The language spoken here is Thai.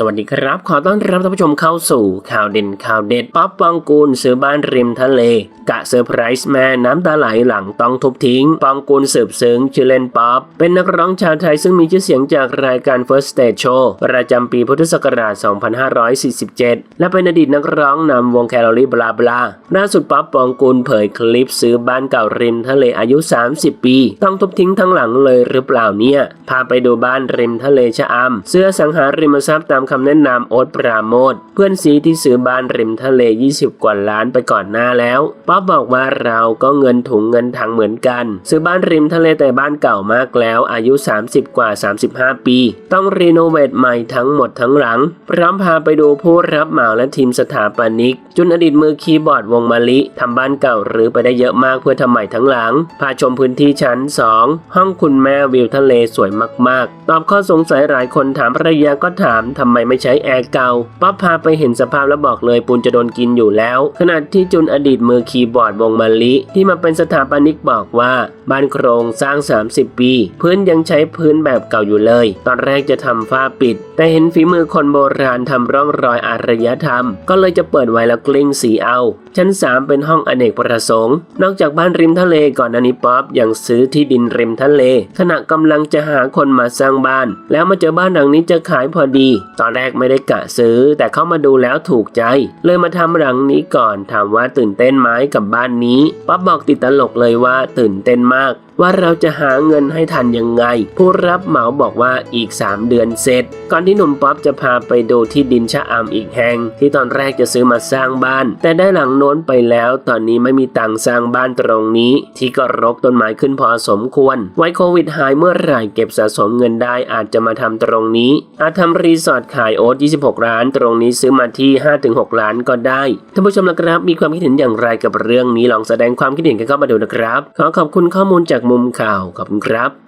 สวัสดีครับ ขอต้อนรับท่านผู้ชมเข้าสู่ข่าวเด่นข่าวเด็ดป๊อปปองกูลซื้อบ้านริมทะเล กะเซอร์ไพรส์แม่น้ำตาไหลหลังต้องทุบทิ้งปองกูลสืบซึ้งชื่อเล่นป๊อปเป็นนักร้องชาวไทยซึ่งมีชื่อเสียงจากรายการ First Stage Show ประจำปีพุทธศักราช 2547 และเป็นอดีตนักร้องนำวงแคลอรี่บลาบลาล่าสุดป๊อปปองกูลเผยคลิปซื้อบ้านเก่าริมทะเลอายุ 30 ปี ต้องทุบทิ้งทั้งหลังเลยหรือเปล่าเนี่ยพาไปดูบ้านริมทะเลชะอำเสื้อสังหาริมทรัพย์ตามคำแนะนำโอ๊ตปราโมทเพื่อนซีที่ซื้อบ้านริมทะเล 20 กว่าล้านไปก่อนหน้าแล้ว ป๊อบบอกว่าเราก็เงินถุงเงินถังเหมือนกัน ซื้อบ้านริมทะเลแต่บ้านเก่ามากแล้วอายุ 30 กว่า 35 ปี ต้องรีโนเวทใหม่ทั้งหมดทั้งหลัง พร้อมพาไปดูผู้รับเหมาและทีมสถาปนิก จุนอดีตมือคีย์บอร์ดวงมาลิทำบ้านเก่าหรือไปได้เยอะมากเพื่อทำใหม่ทั้งหลัง พาชมพื้นที่ชั้น 2 ห้องคุณแม่วิวทะเลสวยมาก ๆ ตอบข้อสงสัยหลายคนถามภรรยาก็ถามทำไมไม่ใช้แอร์เก่า ป๊อบพาไปเห็นสภาพแล้วบอกเลยปูนจะโดนกินอยู่แล้ว ขณะที่จุนอดีตมือคีย์บอร์ดวงมาลิ ที่มาเป็นสถาปนิกบอกว่า บ้านโครงสร้าง 30 ปี พื้นยังใช้พื้นแบบเก่าอยู่เลย ตอนแรกจะทำฝ้าปิด แต่เห็นฝีมือคนโบราณทำร่องรอยอารยธรรม ก็เลยจะเปิดไว้แล้วกลิ้งสีเอา ชั้น 3 เป็นห้องอเนกประสงค์ นอกจากบ้านริมทะเลก่อนอันนี้ป๊อปยังซื้อที่ดินริมทะเล ขณะกำลังจะหาคนมาสร้างบ้าน แล้วมาเจอบ้านหลังนี้จะขายพอดีตอนแรกไม่ได้กะซื้อ แต่เข้ามาดูแล้วถูกใจ เลยมาทำหลังนี้ก่อนถามว่าตื่นเต้นไหมกับบ้านนี้ป๊อบบอกติดตลกเลยว่าตื่นเต้นมาก ว่าเราจะหาเงินให้ทันยังไง ผู้รับเหมาบอกว่าอีก 3 เดือนเสร็จ ก่อนที่หนุ่มป๊อปจะพาไปดูที่ดินชะอำอีกแห่ง ที่ตอนแรกจะซื้อมาสร้างบ้าน แต่ได้หลังโน้นไปแล้วตอนนี้ไม่มีตังค์สร้างบ้านตรงนี้ ที่ก็รกต้นไม้ขึ้นพอสมควร ไว้โควิดหายเมื่อไหร่เก็บสะสมเงินได้อาจจะมาทำตรงนี้ อาจทำรีสอร์ทขายโอ๊ต26 ล้าน ตรงนี้ซื้อมาที่ 5-6 ล้านก็ได้ท่านผู้ชมละครับ มีความคิดเห็นอย่างไรกับเรื่องนี้ลองแสดงความคิดเห็นกันเข้ามาดูนะครับ ขอขอบคุณข้อมูลจากมุมข่าวขอบคุณครับ